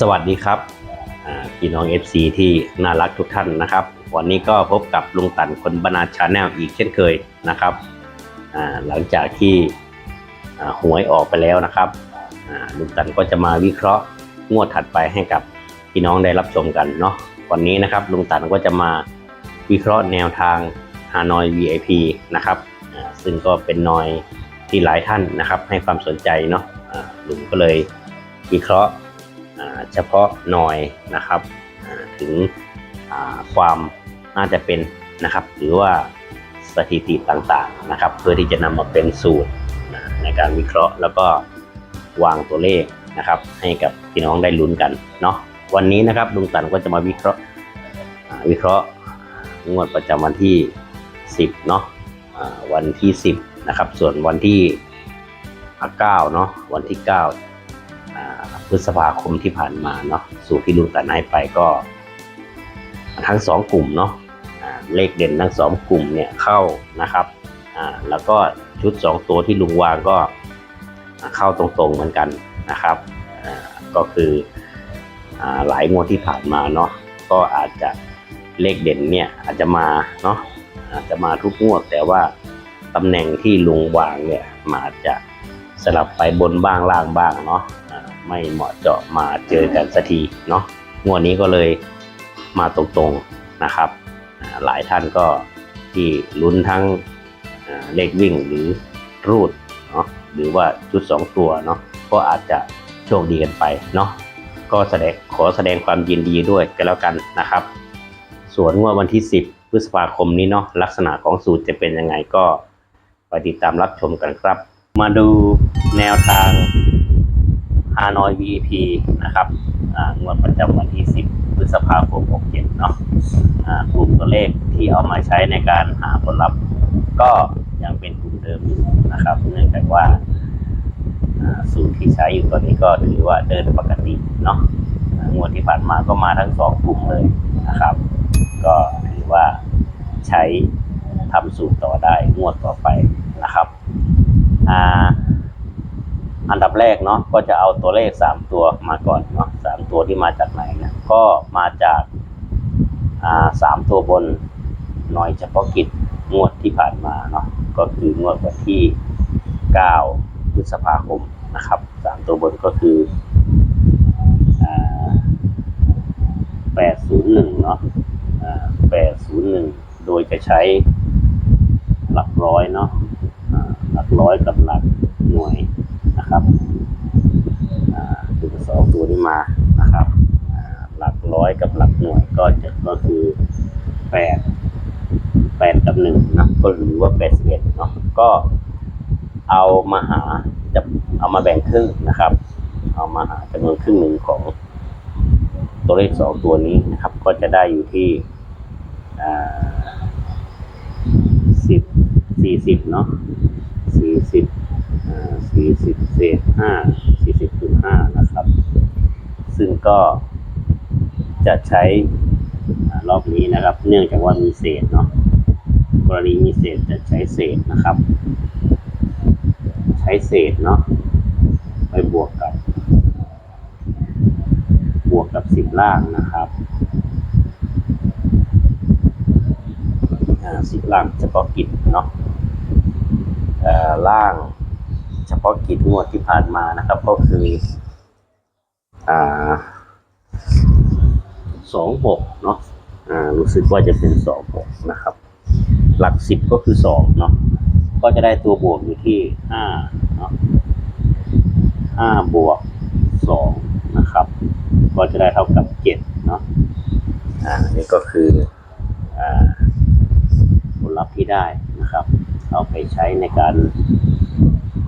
สวัสดีครับพี่น้อง FC ที่น่ารักทุกท่านนะครับ วันนี้ก็พบกับลุงตันคนบรรณาชาแนลอีกเช่นเคยนะครับหลังจากที่หวยออกไปแล้วนะครับลุงตันก็จะมาวิเคราะห์งวดถัดไปให้กับพี่น้องได้รับชมกันเนาะวันนี้นะครับลุงตันก็จะมาวิเคราะห์แนวทางฮานอย VIP นะครับซึ่งก็เป็นนอยที่หลายท่านนะครับ ให้ความสนใจเนาะลุงก็เลยวิเคราะห์ เฉพาะหน่อยนะครับถึงความน่าจะเป็นนะครับ หรือว่าสถิติต่างๆนะครับ เพื่อที่จะนำมาเป็นสูตรในการวิเคราะห์ แล้วก็วางตัวเลขนะครับ ให้กับพี่น้องได้ลุ้นกันเนาะวันนี้นะครับลุงตันก็จะมาวิเคราะห์วิเคราะห์งวดประจำวันที่ 10เนาะวันที่ 10นะครับส่วนวันที่9เนาะวันที่9อ่า พฤษภาคมที่ผ่านมาเนาะสูตรที่ลุงตัดให้ไปก็ ทั้งสองกลุ่มเนาะเลขเด่นทั้งสองกลุ่มเนี่ยเข้านะครับแล้วก็ชุด 2 ตัวที่ลุงวางก็เข้าตรงๆเหมือนกันนะครับก็คืออหลายงวดที่ผ่านมาเนาะก็อาจจะเลขเด่นเนี่ยอาจจะมาเนาะอาจจะมาทุกงวด แต่ว่าตำแหน่งที่ลุงวางเนี่ยมันอาจจะสลับไปบนบ้างล่างบ้างเนาะ ไม่เหมาะเจาะมาเจอกันสักทีเนาะงวดนี้ก็เลยมาตรงๆนะครับ หลายท่านก็ที่ลุ้นทั้งเลขวิ่งหรือรูดเนาะหรือว่าชุด 2 ตัวเนาะก็อาจจะโชคดีกันไปเนาะก็แสดงขอแสดงความยินดีด้วยกันแล้วกันนะครับ ส่วนงวดวันที่ 10 พฤษภาคมนี้เนาะลักษณะของสูตรจะเป็นยังไงก็ไปติดตามรับชมกันครับ มาดูแนวทาง ฮานอย VIP นะครับงวดประจำวันที่ 10 พฤษภาคม 67 เนาะอ่ากลุ่มตัวเลขที่เอามาใช้ในการหาผลลัพธ์ ก็ยังเป็นกลุ่มเดิมอยู่นะครับ เนื่องจากว่าสูตรที่ใช้อยู่ตอนนี้ก็ถือว่าเดินปกติเนาะงวดที่ผ่านมาก็มาทั้งสองกลุ่มเลยนะครับ ก็ถือว่าใช้ทำสูตรต่อได้งวดต่อไปนะครับอ่า อันดับแรกเนาะก็จะเอาตัวเลข3ตัวมาก่อนเนาะสามตัวที่มาจากไหนเนี่ยก็มาจากอ่าสามตัวบนหน่อยเฉพาะกิจงวดที่ผ่านมาเนาะก็คืองวดวันที่9พฤษภาคมนะครับสามตัวบนก็คืออ่า801เนาะอ่า801โดยจะใช้หลักร้อยเนาะหลักร้อยกับหลักหน่วย นะครับอ่าดูสองตัวนี้มานะครับหลักร้อยกับหลักหน่วยก็จะก็คือแปดแปดกับหนึ่งนะก็หรือว่าแปดสิบเอ็ดเนาะก็เอามาหาจะเอามาแบ่งครึ่งนะครับ เอามาหาจำนวนครึ่งหนึ่งของตัวเลขสองตัวนี้นะครับ ก็จะได้อยู่ที่สิบสี่สิบเนาะสี่สิบ สี่สิบเศษห้าสี่สิบคูณห้านะครับ ซึ่งก็จะใช้รอบนี้นะครับ เนื่องจากว่ามีเศษเนาะกรณีมีเศษจะใช้เศษนะครับ ใช้เศษเนาะไปบวกกับบวกกับสิบล่างนะครับสิบล่างเฉพาะกิจเนาะล่าง เฉพาะกิจงวดที่ผ่านมานะครับ ก็คืออ่าสองหกเนาะอ่ารู้สึกว่าจะเป็นสองหกนะครับ หลักสิบก็คือสองเนาะก็จะได้ตัวบวกอยู่ที่ห้าเนาะห้าบวกสองนะครับ ก็จะได้เท่ากับเจ็ดเนาะอ่านี่ก็คืออ่าผลลัพธ์ที่ได้นะนะครับ เอาไปใช้ในการ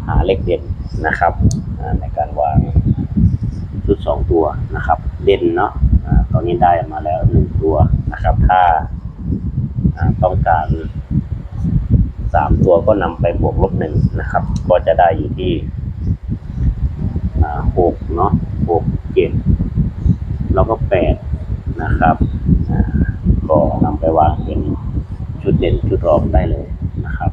หาเลขเด่นนะครับในการวางชุดสองตัวนะครับ เด่นเนาะตอนนี้ได้มาแล้วหนึ่งตัวนะครับ ถ้าต้องการสามตัวก็นำไปบวกลบหนึ่งนะครับ ก็จะได้อยู่ที่หกเนาะหกเจ็ดแล้วก็แปดนะครับก็นำไปวางเป็นชุดเด่นชุดรองได้เลยนะครับ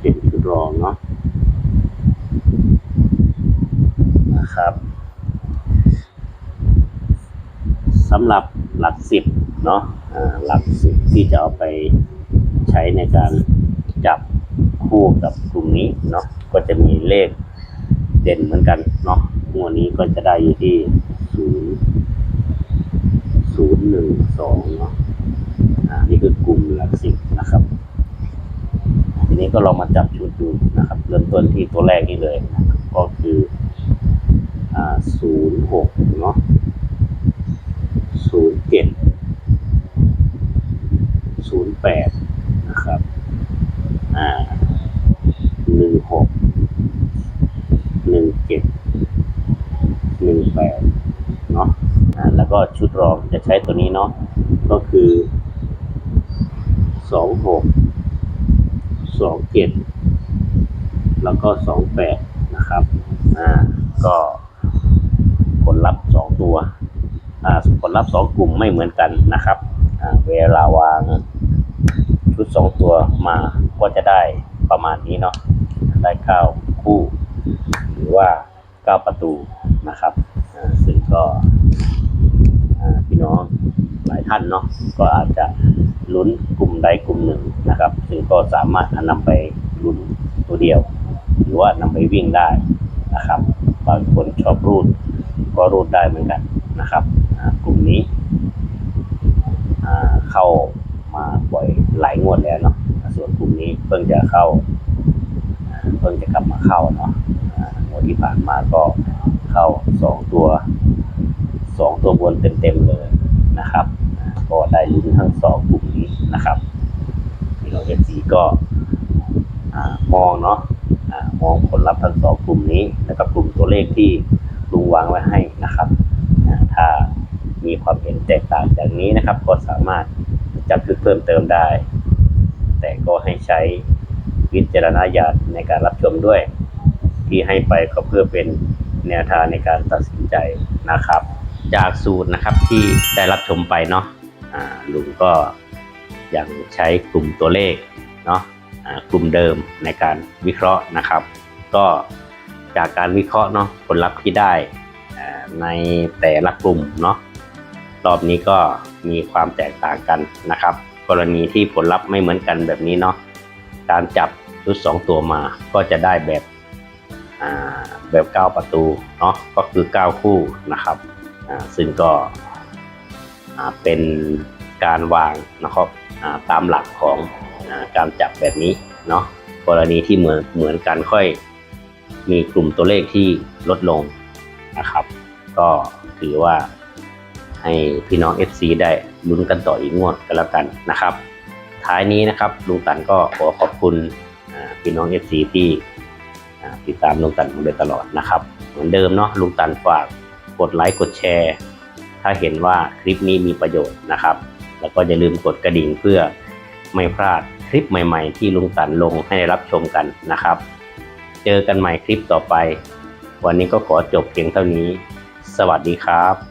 เป็นชุดรองเนาะนะครับสำ หรับหลักสิบเนาะหลักสิบที่จะเอาไปใช้ในการจับคู่กับกลุ่มนี้เนาะก็จะมีเลขเด่นเหมือนกันเนาะงวดนี้ก็จะได้อยู่ที่ศูนย์ศูนย์หนึ่งสองเนาะอ่านี่คือกลุ่มหลักสิบนะครับทีนี้ก็ลองมาจับชุดดูนะครับ เริ่มต้นที่ตัวแรกนี่เลยนะก็คืออ่าศูนย์หกเนาะ ศูนย์เจ็ดศูนย์แปดนะครับ อ่าหนึ่งหกหนึ่งเจ็ดหนึ่งแปดเนาะอ่าแล้วก็ชุดรองจะใช้ตัวนี้เนาะก็คือสองหกสองเจ็ดแล้วก็สองแปดนะครับ อ่า ก็ผลลัพธ์สองตัว ผลลัพธ์สองกลุ่มไม่เหมือนกันนะครับ เวลาวางชุดสองตัวมาก็จะได้ประมาณนี้เนาะได้เก้าคู่ หรือว่าเก้าประตูนะครับซึ่งก็พี่น้องหลายท่านเนาะก็อาจจะลุ้นกลุ่มใดกลุ่มหนึ่งนะครับซึ่งก็สามารถนำไปลุ้นตัวเดียว หรือว่านำไปวิ่งได้นะครับบางคนชอบรูดก็รูดได้เหมือนกันนะครับ กลุ่มนี้เข้ามาบ่อยหลายงวดแล้วเนาะส่วนกลุ่มนี้เพิ่งจะเข้าเพิ่งจะกลับมาเข้าเนาะงวดที่ผ่านมาก็เข้าสองตัวสองตัวบนเต็มๆเลยนะครับ ก็ได้ลุ้นทั้งสองกลุ่มนี้นะครับพี่น้องเอฟซีก็มองเนาะมองผลลัพธ์ทั้งสองกลุ่มนี้ แล้วก็กลุ่มตัวเลขที่ลุงวางไว้ให้นะครับ มีความเห็นแตกต่างจากนี้นะครับ ก็สามารถจับจุดเพิ่มเติมได้ แต่ก็ให้ใช้วิจารณญาณในการรับชมด้วย ที่ให้ไปก็เพื่อเป็นแนวทางในการตัดสินใจนะครับ จากสูตรนะครับที่ได้รับชมไปเนาะลุงก็ยังใช้กลุ่มตัวเลขเนาะกลุ่มเดิมในการวิเคราะห์นะครับ ก็จากการวิเคราะห์เนาะผลลัพธ์ที่ได้ในแต่ละกลุ่มเนาะ รอบนี้ก็มีความแตกต่างกันนะครับ กรณีที่ผลลัพธ์ไม่เหมือนกันแบบนี้เนาะการจับชุดสองตัวมาก็จะได้แบบแบบเก้าประตูเนาะก็คือเก้าคู่นะครับอ่าซึ่งก็เป็นการวางนะครับอ่าตามหลักของอการจับแบบนี้เนาะกรณีที่เหมือนเหมือนกันค่อยมีกลุ่มตัวเลขที่ลดลงนะครับ ก็ถือว่า ให้พี่น้อง FC ได้ลุ้นกันต่ออีกงวดกันแล้วกันนะครับ ท้ายนี้นะครับลุงตันก็ขอขอบคุณพี่น้อง FC ที่อ่ติดตามลุงตันมาโดยตลอดนะครับ เหมือนเดิมเนาะลุงตันฝากกดไลค์กดแชร์ ถ้าเห็นว่าคลิปนี้มีประโยชน์นะครับ แล้วก็อย่าลืมกดกระดิ่งเพื่อไม่พลาดคลิปใหม่ๆ ที่ลุงตันลงให้ได้รับชมกันนะครับ เจอกันใหม่คลิปต่อไป วันนี้ก็ขอจบเพียงเท่านี้ สวัสดีครับ